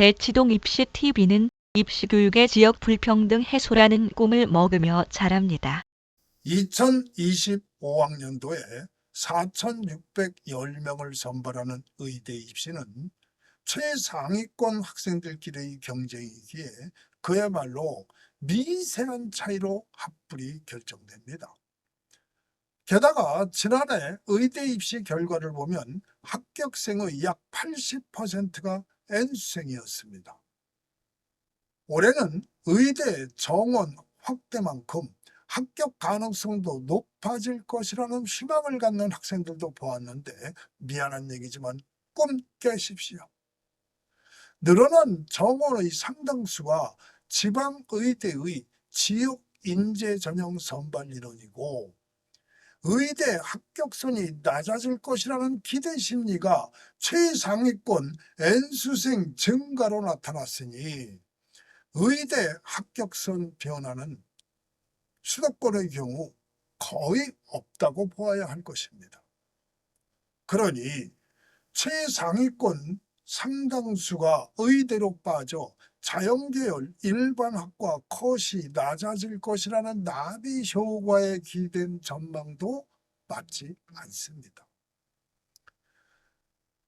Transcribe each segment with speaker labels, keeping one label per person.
Speaker 1: 대치동 입시 TV는 입시 교육의 지역 불평등 해소라는 꿈을 먹으며 자랍니다.
Speaker 2: 2025학년도에 4,610명을 선발하는 의대 입시는 최상위권 학생들끼리의 경쟁이기에 그야말로 미세한 차이로 합불이 결정됩니다. 게다가 지난해 의대 입시 결과를 보면 합격생의 약 80%가 N수생이었습니다. 올해는 의대 정원 확대만큼 합격 가능성도 높아질 것이라는 희망을 갖는 학생들도 보았는데 미안한 얘기지만 꿈 깨십시오. 늘어난 정원의 상당수가 지방의대의 지역 인재 전형 선발 인원이고 의대 합격선이 낮아질 것이라는 기대 심리가 최상위권 N수생 증가로 나타났으니 의대 합격선 변화는 수도권의 경우 거의 없다고 보아야 할 것입니다. 그러니 최상위권 상당수가 의대로 빠져 자연계열 일반학과 컷이 낮아질 것이라는 나비 효과에 기댄 전망도 맞지 않습니다.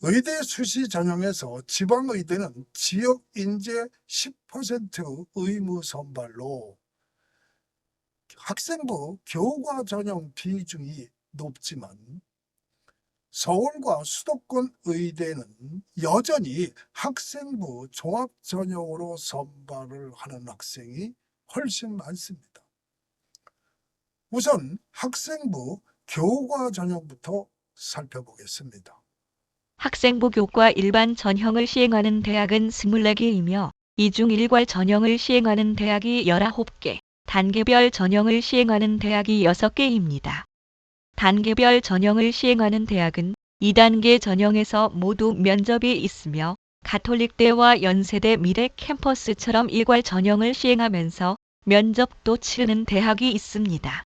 Speaker 2: 의대 수시 전형에서 지방의대는 지역 인재 10% 의무 선발로 학생부 교과 전형 비중이 높지만 서울과 수도권 의대는 여전히 학생부 종합 전형으로 선발을 하는 학생이 훨씬 많습니다. 우선 학생부 교과 전형부터 살펴보겠습니다.
Speaker 1: 학생부 교과 일반 전형을 시행하는 대학은 24개이며 이중 일괄 전형을 시행하는 대학이 19개, 단계별 전형을 시행하는 대학이 6개입니다. 단계별 전형을 시행하는 대학은 2단계 전형에서 모두 면접이 있으며 가톨릭대와 연세대 미래 캠퍼스처럼 일괄 전형을 시행하면서 면접도 치르는 대학이 있습니다.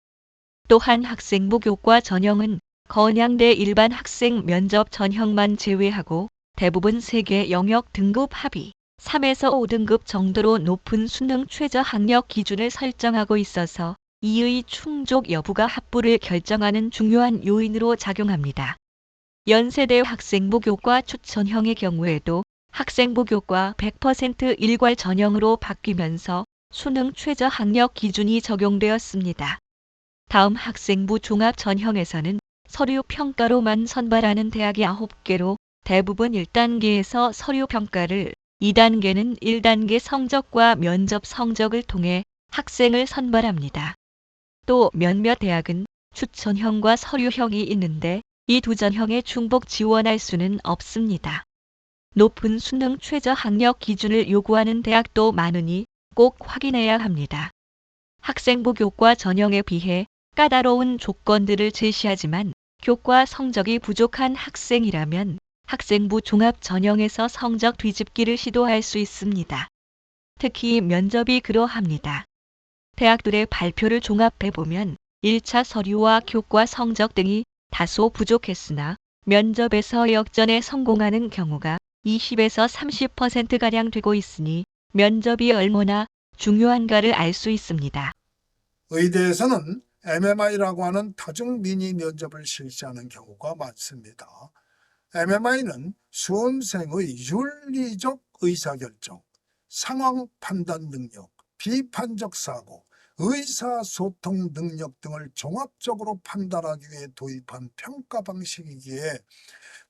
Speaker 1: 또한 학생부 교과 전형은 건양대 일반 학생 면접 전형만 제외하고 대부분 세계 영역 등급 합의 3에서 5등급 정도로 높은 수능 최저 학력 기준을 설정하고 있어서 이의 충족 여부가 합부를 결정하는 중요한 요인으로 작용합니다. 연세대 학생부 교과 추천형의 경우에도 학생부 교과 100% 일괄 전형으로 바뀌면서 수능 최저 학력 기준이 적용되었습니다. 다음 학생부 종합 전형에서는 서류 평가로만 선발하는 대학이 9개로 대부분 1단계에서 서류 평가를 2단계는 1단계 성적과 면접 성적을 통해 학생을 선발합니다. 또 몇몇 대학은 추천형과 서류형이 있는데 이 두 전형에 중복 지원할 수는 없습니다. 높은 수능 최저 학력 기준을 요구하는 대학도 많으니 꼭 확인해야 합니다. 학생부 교과 전형에 비해 까다로운 조건들을 제시하지만 교과 성적이 부족한 학생이라면 학생부 종합 전형에서 성적 뒤집기를 시도할 수 있습니다. 특히 면접이 그러합니다. 대학들의 발표를 종합해보면 1차 서류와 교과 성적 등이 다소 부족했으나 면접에서 역전에 성공하는 경우가 20에서 30%가량 되고 있으니 면접이 얼마나 중요한가를 알 수 있습니다.
Speaker 2: 의대에서는 MMI라고 하는 다중 미니 면접을 실시하는 경우가 많습니다. MMI는 수험생의 윤리적 의사결정, 상황 판단 능력, 비판적 사고, 의사소통 능력 등을 종합적으로 판단하기 위해 도입한 평가 방식이기에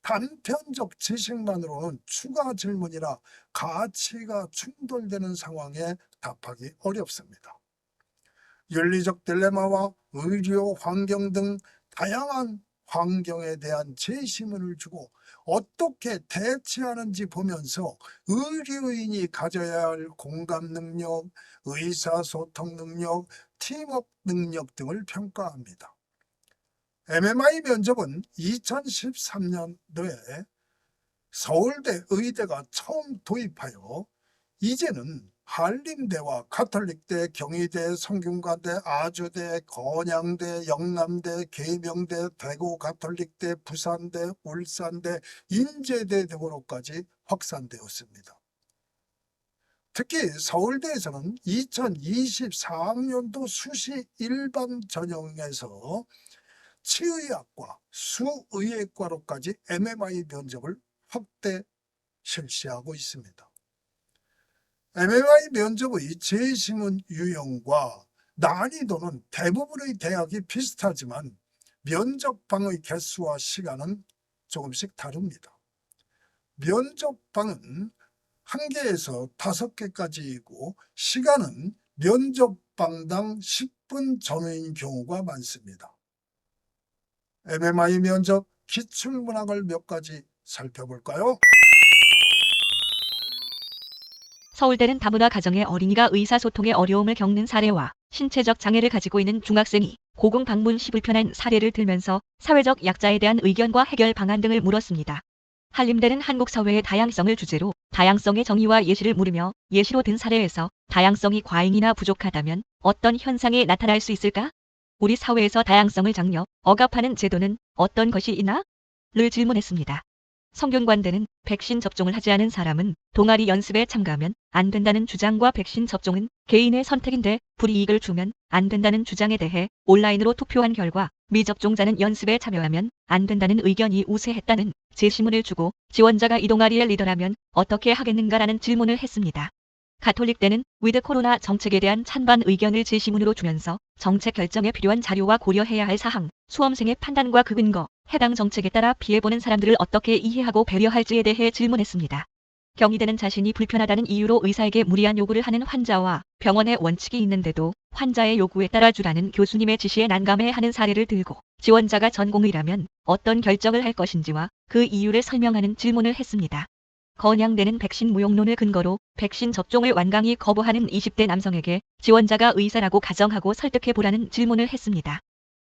Speaker 2: 단편적 지식만으로는 추가 질문이나 가치가 충돌되는 상황에 답하기 어렵습니다. 윤리적 딜레마와 의료 환경 등 다양한 환경에 대한 제시문을 주고 어떻게 대처하는지 보면서 의료인이 가져야 할 공감 능력, 의사소통 능력, 팀업 능력 등을 평가합니다. MMI 면접은 2013년도에 서울대 의대가 처음 도입하여 이제는 한림대와 가톨릭대, 경희대, 성균관대, 아주대, 건양대, 영남대, 계명대, 대구 가톨릭대, 부산대, 울산대, 인제대 등으로까지 확산되었습니다. 특히 서울대에서는 2024학년도 수시 일반 전형에서 치의학과, 수의학과로까지 MMI 면접을 확대 실시하고 있습니다. MMI 면접의 재심은 유형과 난이도는 대부분의 대학이 비슷하지만 면접방의 개수와 시간은 조금씩 다릅니다. 면접방은 한 개에서 다섯 개까지이고 시간은 면접방당 10분 전후인 경우가 많습니다. MMI 면접 기출문항을 몇 가지 살펴볼까요?
Speaker 1: 서울대는 다문화 가정의 어린이가 의사소통에 어려움을 겪는 사례와 신체적 장애를 가지고 있는 중학생이 고궁 방문 시 불편한 사례를 들면서 사회적 약자에 대한 의견과 해결 방안 등을 물었습니다. 한림대는 한국 사회의 다양성을 주제로 다양성의 정의와 예시를 물으며 예시로 든 사례에서 다양성이 과잉이나 부족하다면 어떤 현상이 나타날 수 있을까? 우리 사회에서 다양성을 장려, 억압하는 제도는 어떤 것이 있나? 를 질문했습니다. 성균관대는 백신 접종을 하지 않은 사람은 동아리 연습에 참가하면 안 된다는 주장과 백신 접종은 개인의 선택인데 불이익을 주면 안 된다는 주장에 대해 온라인으로 투표한 결과 미접종자는 연습에 참여하면 안 된다는 의견이 우세했다는 제시문을 주고 지원자가 이 동아리의 리더라면 어떻게 하겠는가라는 질문을 했습니다. 가톨릭대는 위드 코로나 정책에 대한 찬반 의견을 제시문으로 주면서 정책 결정에 필요한 자료와 고려해야 할 사항, 수험생의 판단과 그 근거, 해당 정책에 따라 피해보는 사람들을 어떻게 이해하고 배려할지에 대해 질문했습니다. 경희대는 자신이 불편하다는 이유로 의사에게 무리한 요구를 하는 환자와 병원의 원칙이 있는데도 환자의 요구에 따라 주라는 교수님의 지시에 난감해하는 사례를 들고 지원자가 전공의라면 어떤 결정을 할 것인지와 그 이유를 설명하는 질문을 했습니다. 건양대는 백신 무용론을 근거로 백신 접종을 완강히 거부하는 20대 남성에게 지원자가 의사라고 가정하고 설득해 보라는 질문을 했습니다.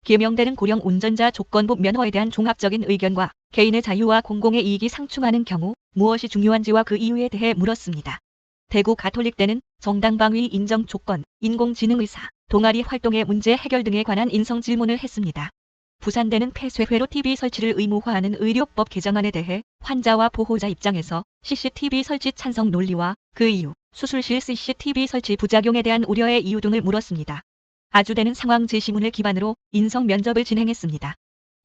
Speaker 1: 계명대는 고령 운전자 조건부 면허에 대한 종합적인 의견과 개인의 자유와 공공의 이익이 상충하는 경우 무엇이 중요한지와 그 이유에 대해 물었습니다. 대구 가톨릭대는 정당방위 인정 조건, 인공지능 의사, 동아리 활동의 문제 해결 등에 관한 인성 질문을 했습니다. 부산대는 폐쇄회로 TV 설치를 의무화하는 의료법 개정안에 대해 환자와 보호자 입장에서 CCTV 설치 찬성 논리와 그 이유, 수술실 CCTV 설치 부작용에 대한 우려의 이유 등을 물었습니다. 아주대는 상황 제시문을 기반으로 인성 면접을 진행했습니다.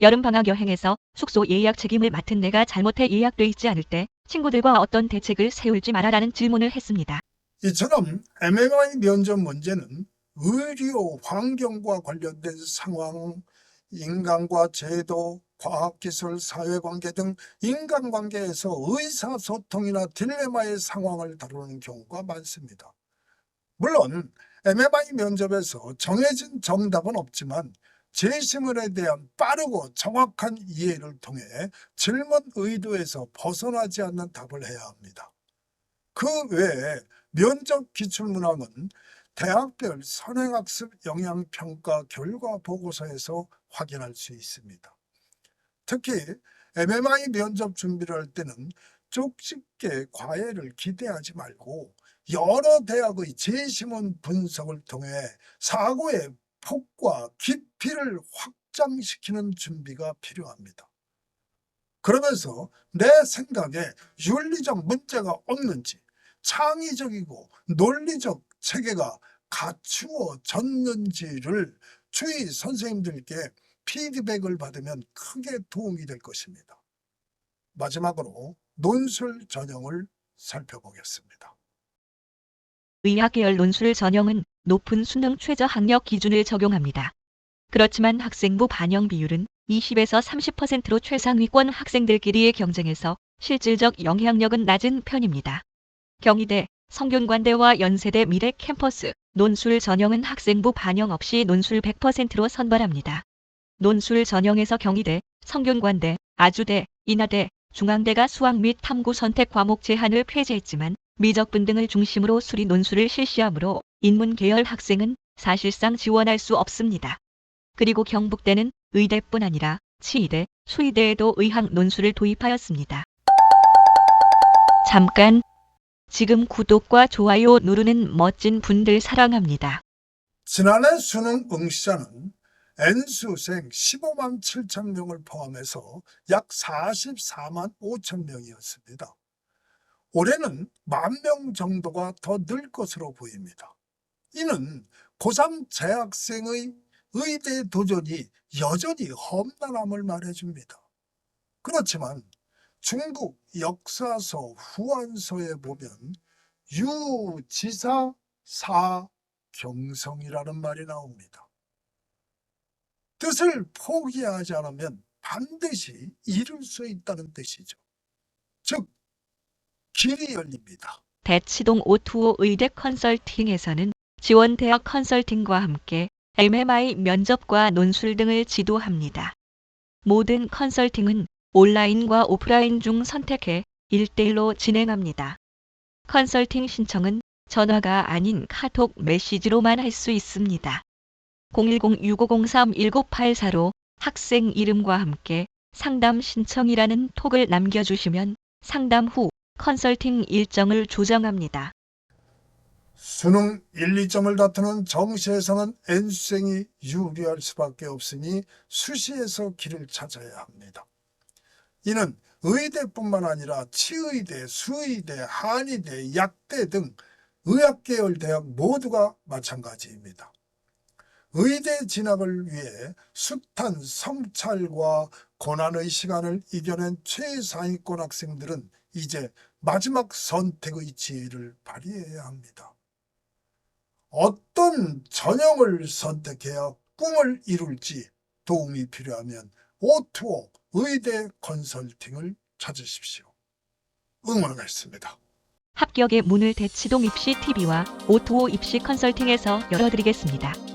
Speaker 1: 여름방학 여행에서 숙소 예약 책임을 맡은 내가 잘못해 예약돼 있지 않을 때 친구들과 어떤 대책을 세울지 말아라는 질문을 했습니다.
Speaker 2: 이처럼 MMI 면접 문제는 의료 환경과 관련된 상황, 인간과 제도, 과학기술, 사회관계 등 인간관계에서 의사소통이나 딜레마의 상황을 다루는 경우가 많습니다. 물론 MMI 면접에서 정해진 정답은 없지만 제시문에 대한 빠르고 정확한 이해를 통해 질문 의도에서 벗어나지 않는 답을 해야 합니다. 그 외에 면접 기출문항은 대학별 선행학습 영향평가 결과 보고서에서 확인할 수 있습니다. 특히 MMI 면접 준비를 할 때는 쪽집게 과외를 기대하지 말고 여러 대학의 재심원 분석을 통해 사고의 폭과 깊이를 확장시키는 준비가 필요합니다. 그러면서 내 생각에 윤리적 문제가 없는지 창의적이고 논리적 체계가 갖추어졌는지를 주위 선생님들께 피드백을 받으면 크게 도움이 될 것입니다. 마지막으로 논술 전형을 살펴보겠습니다.
Speaker 1: 의학계열 논술 전형은 높은 수능 최저 학력 기준을 적용합니다. 그렇지만 학생부 반영 비율은 20에서 30%로 최상위권 학생들끼리의 경쟁에서 실질적 영향력은 낮은 편입니다. 경희대, 성균관대와 연세대 미래 캠퍼스, 논술 전형은 학생부 반영 없이 논술 100%로 선발합니다. 논술 전형에서 경희대, 성균관대, 아주대, 인하대, 중앙대가 수학 및 탐구 선택 과목 제한을 폐지했지만 미적분 등을 중심으로 수리 논술을 실시하므로 인문 계열 학생은 사실상 지원할 수 없습니다. 그리고 경북대는 의대뿐 아니라 치의대, 수의대에도 의학 논술을 도입하였습니다. 잠깐 지금 구독과 좋아요 누르는 멋진 분들 사랑합니다.
Speaker 2: 지난해 수능 응시자는 N수생 15만 7천 명을 포함해서 약 44만 5천 명이었습니다. 올해는 만 명 정도가 더 늘 것으로 보입니다. 이는 고3 재학생의 의대 도전이 여전히 험난함을 말해줍니다. 그렇지만 중국 역사서 후한서에 보면 유지사 사경성이라는 말이 나옵니다. 뜻을 포기하지 않으면 반드시 이룰 수 있다는 뜻이죠. 즉, 길이 열립니다.
Speaker 1: 대치동 오투오 의대 컨설팅에서는 지원 대학 컨설팅과 함께 MMI 면접과 논술 등을 지도합니다. 모든 컨설팅은 온라인과 오프라인 중 선택해 1대1로 진행합니다. 컨설팅 신청은 전화가 아닌 카톡 메시지로만 할 수 있습니다. 010-6503-1984로 학생 이름과 함께 상담 신청이라는 톡을 남겨주시면 상담 후 컨설팅 일정을 조정합니다.
Speaker 2: 수능 1, 2점을 다투는 정시에서는 N수생이 유리할 수밖에 없으니 수시에서 길을 찾아야 합니다. 이는 의대뿐만 아니라 치의대, 수의대, 한의대, 약대 등 의학계열 대학 모두가 마찬가지입니다. 의대 진학을 위해 숱한 성찰과 고난의 시간을 이겨낸 최상위권 학생들은 이제 마지막 선택의 지혜를 발휘해야 합니다. 어떤 전형을 선택해야 꿈을 이룰지 도움이 필요하면 오투오 의대 컨설팅을 찾으십시오. 응원하겠습니다.
Speaker 1: 합격의 문을 대치동 입시 TV와 오토 입시 컨설팅에서 열어드리겠습니다.